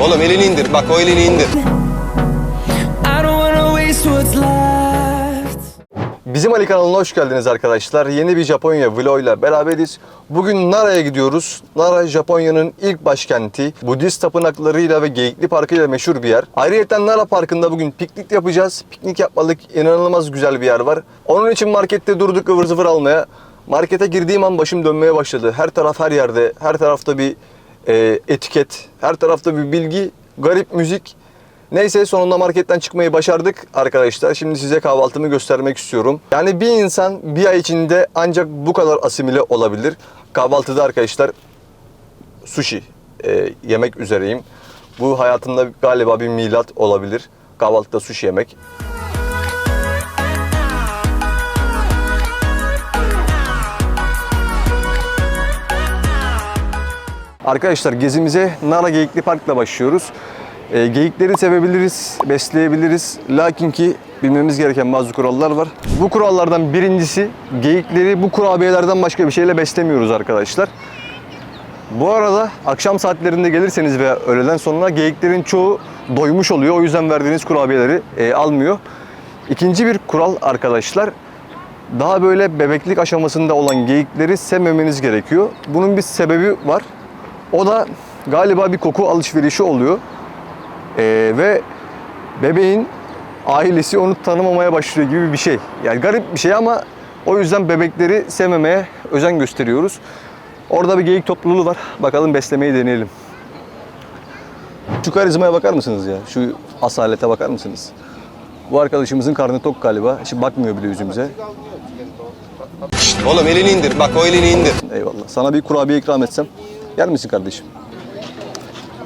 oğlum elini indir. Bak o elini indir. I don't wanna waste what's left. Bizim Ali kanalına hoş geldiniz arkadaşlar. Yeni bir Japonya vloguyla beraberiz. Bugün Nara'ya gidiyoruz. Nara Japonya'nın ilk başkenti. Budist tapınaklarıyla ve Geyikli Parkı ile meşhur bir yer. Ayrıca Nara Parkı'nda bugün piknik yapacağız. Piknik yapmalık inanılmaz güzel bir yer var. Onun için markette durduk ıvır zıvır almaya. Markete girdiğim an başım dönmeye başladı. Her taraf her yerde, her tarafta bir e, etiket, her tarafta bir bilgi, garip müzik. Neyse sonunda marketten çıkmayı başardık arkadaşlar. Şimdi size kahvaltımı göstermek istiyorum. Yani bir insan bir ay içinde ancak bu kadar asimile olabilir. Kahvaltıda arkadaşlar sushi e, yemek üzereyim. Bu hayatımda galiba bir milat olabilir. Kahvaltıda sushi yemek. Arkadaşlar gezimize Nara Geyikli Park'la başlıyoruz. E, geyikleri sevebiliriz, besleyebiliriz. Lakin ki bilmemiz gereken bazı kurallar var. Bu kurallardan birincisi geyikleri bu kurabiyelerden başka bir şeyle beslemiyoruz arkadaşlar. Bu arada akşam saatlerinde gelirseniz veya öğleden sonra geyiklerin çoğu doymuş oluyor. O yüzden verdiğiniz kurabiyeleri e, almıyor. İkinci bir kural arkadaşlar daha böyle bebeklik aşamasında olan geyikleri sevmemeniz gerekiyor. Bunun bir sebebi var. O da galiba bir koku alışverişi oluyor. Ee, ve bebeğin ailesi onu tanımamaya başlıyor gibi bir şey. Yani garip bir şey ama o yüzden bebekleri sevmemeye özen gösteriyoruz. Orada bir geyik topluluğu var. Bakalım beslemeyi deneyelim. Şu karizmaya bakar mısınız ya? Şu asalete bakar mısınız? Bu arkadaşımızın karnı tok galiba. Şimdi bakmıyor bile yüzümüze. Oğlum elini indir. Bak o elini indir. Eyvallah. Sana bir kurabiye ikram etsem yer misin kardeşim?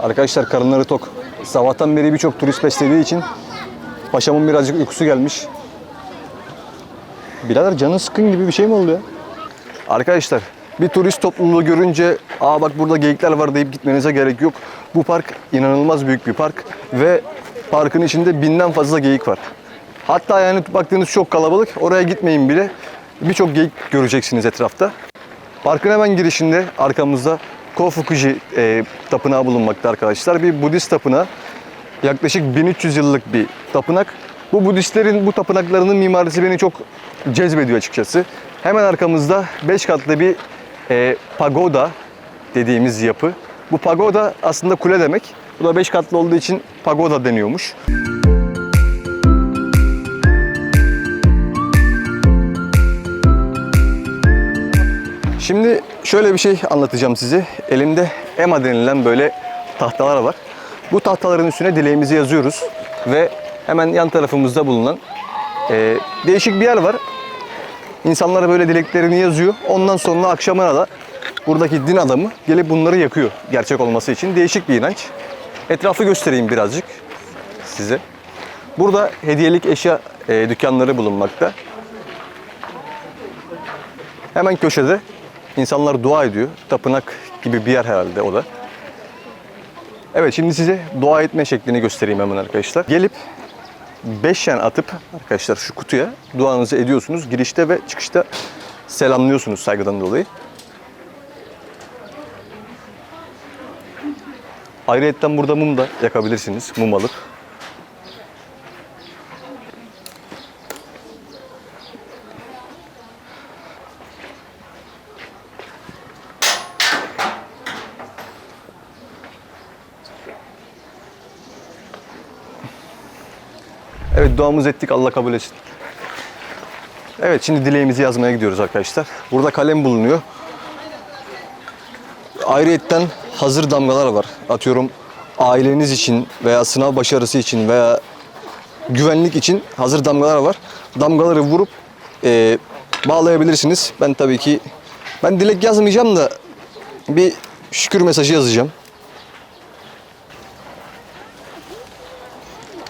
Arkadaşlar karınları tok. Sabahtan beri birçok turist beslediği için paşamın birazcık uykusu gelmiş. Birader canın sıkın gibi bir şey mi oldu ya? Arkadaşlar bir turist topluluğu görünce aa bak burada geyikler var deyip gitmenize gerek yok. Bu park inanılmaz büyük bir park ve parkın içinde binden fazla geyik var. Hatta yani baktığınız çok kalabalık oraya gitmeyin bile birçok geyik göreceksiniz etrafta. Parkın hemen girişinde arkamızda Kofukuji e, tapınağı bulunmakta arkadaşlar. Bir Budist tapınağı. Yaklaşık 1300 yıllık bir tapınak. Bu Budistlerin bu tapınaklarının mimarisi beni çok cezbediyor açıkçası. Hemen arkamızda 5 katlı bir e, pagoda dediğimiz yapı. Bu pagoda aslında kule demek. Bu da 5 katlı olduğu için pagoda deniyormuş. Şimdi şöyle bir şey anlatacağım size. Elimde EMA denilen böyle tahtalar var. Bu tahtaların üstüne dileğimizi yazıyoruz ve hemen yan tarafımızda bulunan e, değişik bir yer var. İnsanlar böyle dileklerini yazıyor. Ondan sonra akşamına da buradaki din adamı gelip bunları yakıyor gerçek olması için. Değişik bir inanç. Etrafı göstereyim birazcık size. Burada hediyelik eşya e, dükkanları bulunmakta. Hemen köşede insanlar dua ediyor. Tapınak gibi bir yer herhalde o da. Evet şimdi size dua etme şeklini göstereyim hemen arkadaşlar. Gelip 5 yen atıp arkadaşlar şu kutuya duanızı ediyorsunuz. Girişte ve çıkışta selamlıyorsunuz saygıdan dolayı. Ayrıca burada mum da yakabilirsiniz. Mum alıp. Evet duamızı ettik Allah kabul etsin. Evet şimdi dileğimizi yazmaya gidiyoruz arkadaşlar. Burada kalem bulunuyor. Ayrıyetten hazır damgalar var. Atıyorum aileniz için veya sınav başarısı için veya güvenlik için hazır damgalar var. Damgaları vurup e, bağlayabilirsiniz. Ben tabii ki ben dilek yazmayacağım da bir şükür mesajı yazacağım.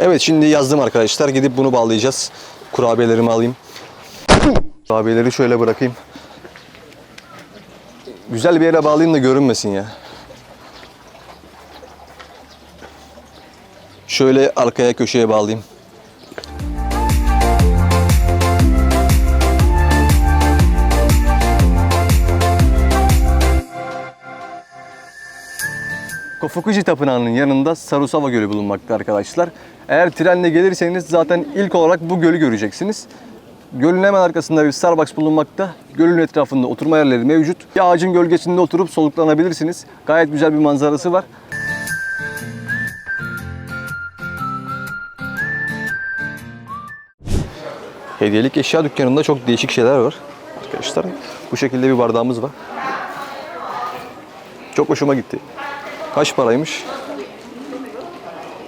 Evet şimdi yazdım arkadaşlar. Gidip bunu bağlayacağız. Kurabiyelerimi alayım. Kurabiyeleri şöyle bırakayım. Güzel bir yere bağlayayım da görünmesin ya. Şöyle arkaya köşeye bağlayayım. Kofukuji Tapınağı'nın yanında Sarusava Gölü bulunmakta arkadaşlar. Eğer trenle gelirseniz zaten ilk olarak bu gölü göreceksiniz. Gölün hemen arkasında bir Starbucks bulunmakta. Gölün etrafında oturma yerleri mevcut. Bir ağacın gölgesinde oturup soluklanabilirsiniz. Gayet güzel bir manzarası var. Hediyelik eşya dükkanında çok değişik şeyler var arkadaşlar. Bu şekilde bir bardağımız var. Çok hoşuma gitti. Kaç paraymış?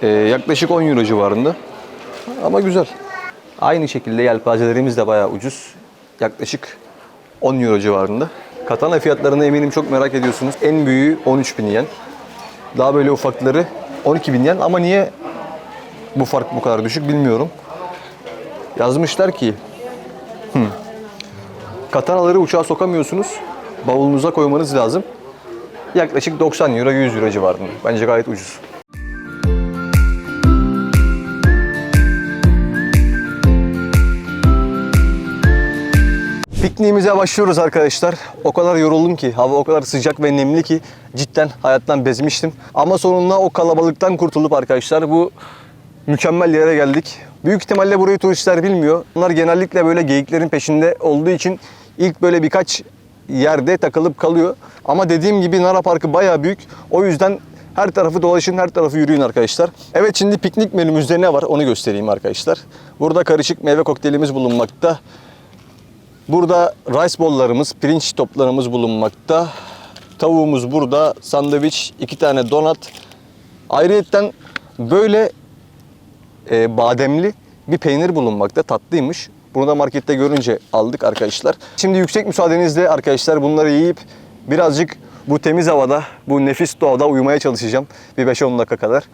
Ee, yaklaşık 10 euro civarında. Ama güzel. Aynı şekilde yelpazelerimiz de bayağı ucuz. Yaklaşık 10 euro civarında. Katana fiyatlarını eminim çok merak ediyorsunuz. En büyüğü 13 bin yen. Daha böyle ufakları 12 bin yen. Ama niye bu fark bu kadar düşük bilmiyorum. Yazmışlar ki hmm, katanaları uçağa sokamıyorsunuz. Bavulunuza koymanız lazım. Yaklaşık 90 euro 100 euro civarında. Bence gayet ucuz. Pikniğimize başlıyoruz arkadaşlar. O kadar yoruldum ki, hava o kadar sıcak ve nemli ki cidden hayattan bezmiştim. Ama sonunda o kalabalıktan kurtulup arkadaşlar bu mükemmel yere geldik. Büyük ihtimalle burayı turistler bilmiyor. Onlar genellikle böyle geyiklerin peşinde olduğu için ilk böyle birkaç yerde takılıp kalıyor. Ama dediğim gibi Nara Parkı bayağı büyük. O yüzden her tarafı dolaşın, her tarafı yürüyün arkadaşlar. Evet şimdi piknik menümüzde ne var onu göstereyim arkadaşlar. Burada karışık meyve kokteylimiz bulunmakta. Burada rice bowl'larımız, pirinç toplarımız bulunmakta. Tavuğumuz burada, sandviç, iki tane donat. Ayrıyeten böyle e, bademli bir peynir bulunmakta. Tatlıymış. Bunu da markette görünce aldık arkadaşlar. Şimdi yüksek müsaadenizle arkadaşlar bunları yiyip birazcık bu temiz havada, bu nefis doğada uyumaya çalışacağım. Bir 5-10 dakika kadar.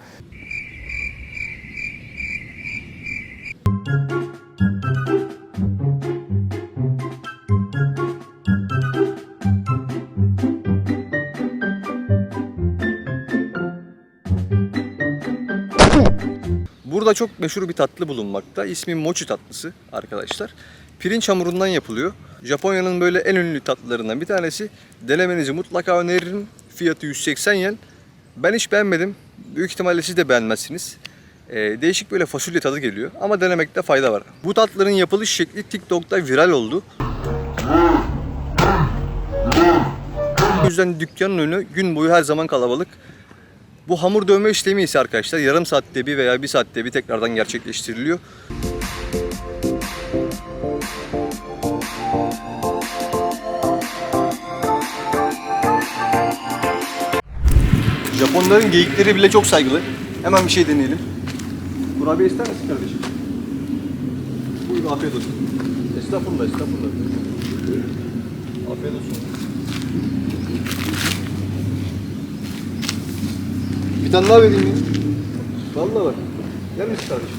Burada çok meşhur bir tatlı bulunmakta. İsmi mochi tatlısı arkadaşlar. Pirinç hamurundan yapılıyor. Japonya'nın böyle en ünlü tatlılarından bir tanesi. Denemenizi mutlaka öneririm. Fiyatı 180 yen. Ben hiç beğenmedim. Büyük ihtimalle siz de beğenmezsiniz. Ee, değişik böyle fasulye tadı geliyor ama denemekte fayda var. Bu tatlıların yapılış şekli TikTok'ta viral oldu. O yüzden dükkanın önü gün boyu her zaman kalabalık. Bu hamur dövme işlemi ise arkadaşlar yarım saatte bir veya bir saatte bir tekrardan gerçekleştiriliyor. Japonların geyikleri bile çok saygılı. Hemen bir şey deneyelim. Kurabiye ister misin kardeşim? Buyur afiyet olsun. Estağfurullah estağfurullah. Afiyet olsun. Bir tane daha vereyim ya. Vallahi bak. Yer misin kardeşim?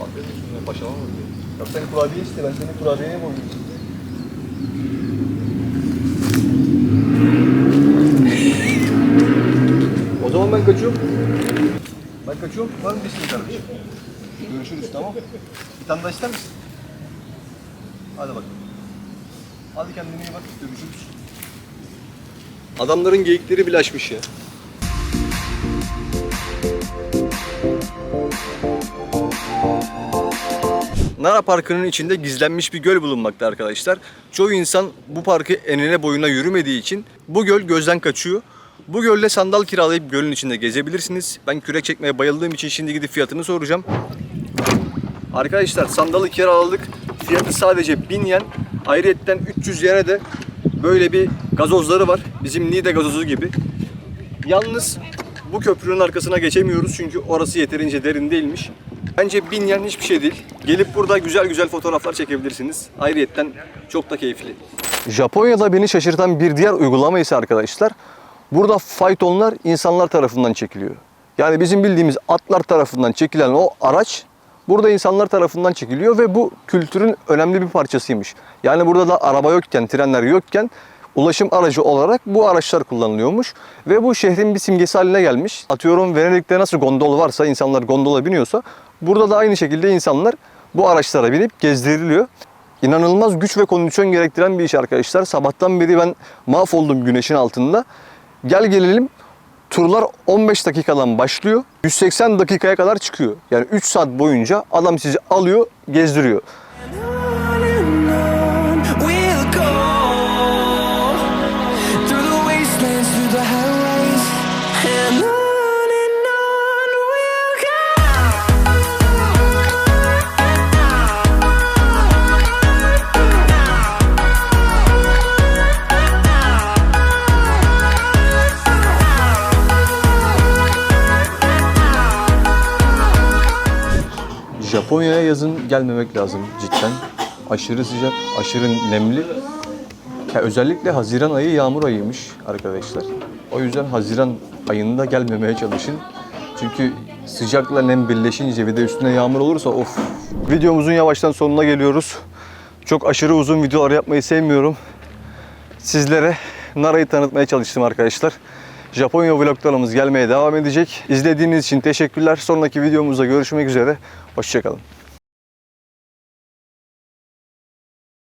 Olsun ya paşama bak ya. Sen kurabiye iste ben senin kurabiyeye boyayım. O zaman ben kaçıyorum. Ben kaçıyorum. Var mı bir isteğin kardeşim? Görüşürüz tamam. Bir tane daha ister misin? Hadi bak. Hadi kendine iyi bak. Görüşürüz. Adamların geyikleri bile açmış ya. Nara Parkı'nın içinde gizlenmiş bir göl bulunmakta arkadaşlar. Çoğu insan bu parkı enine boyuna yürümediği için bu göl gözden kaçıyor. Bu gölde sandal kiralayıp gölün içinde gezebilirsiniz. Ben kürek çekmeye bayıldığım için şimdi gidip fiyatını soracağım. Arkadaşlar sandalı kiraladık. Fiyatı sadece 1000 yen. Ayrıyetten 300 yene de böyle bir gazozları var. Bizim Niğde gazozu gibi. Yalnız bu köprünün arkasına geçemiyoruz çünkü orası yeterince derin değilmiş. Bence bin yen hiçbir şey değil. Gelip burada güzel güzel fotoğraflar çekebilirsiniz. Ayrıyetten çok da keyifli. Japonya'da beni şaşırtan bir diğer uygulama ise arkadaşlar burada faytonlar insanlar tarafından çekiliyor. Yani bizim bildiğimiz atlar tarafından çekilen o araç burada insanlar tarafından çekiliyor ve bu kültürün önemli bir parçasıymış. Yani burada da araba yokken, trenler yokken ulaşım aracı olarak bu araçlar kullanılıyormuş ve bu şehrin bir simgesi haline gelmiş. Atıyorum Venedik'te nasıl gondol varsa insanlar gondola biniyorsa burada da aynı şekilde insanlar bu araçlara binip gezdiriliyor. İnanılmaz güç ve kondisyon gerektiren bir iş arkadaşlar. Sabahtan beri ben mahvoldum güneşin altında. Gel gelelim turlar 15 dakikadan başlıyor. 180 dakikaya kadar çıkıyor. Yani 3 saat boyunca adam sizi alıyor, gezdiriyor. Japonya'ya yazın gelmemek lazım cidden. Aşırı sıcak, aşırı nemli. Ya özellikle Haziran ayı yağmur ayıymış arkadaşlar. O yüzden Haziran ayında gelmemeye çalışın. Çünkü sıcakla nem birleşince bir de üstüne yağmur olursa of. Videomuzun yavaştan sonuna geliyoruz. Çok aşırı uzun videolar yapmayı sevmiyorum. Sizlere Nara'yı tanıtmaya çalıştım arkadaşlar. Japonya vloglarımız gelmeye devam edecek. İzlediğiniz için teşekkürler. Sonraki videomuzda görüşmek üzere. Hoşçakalın.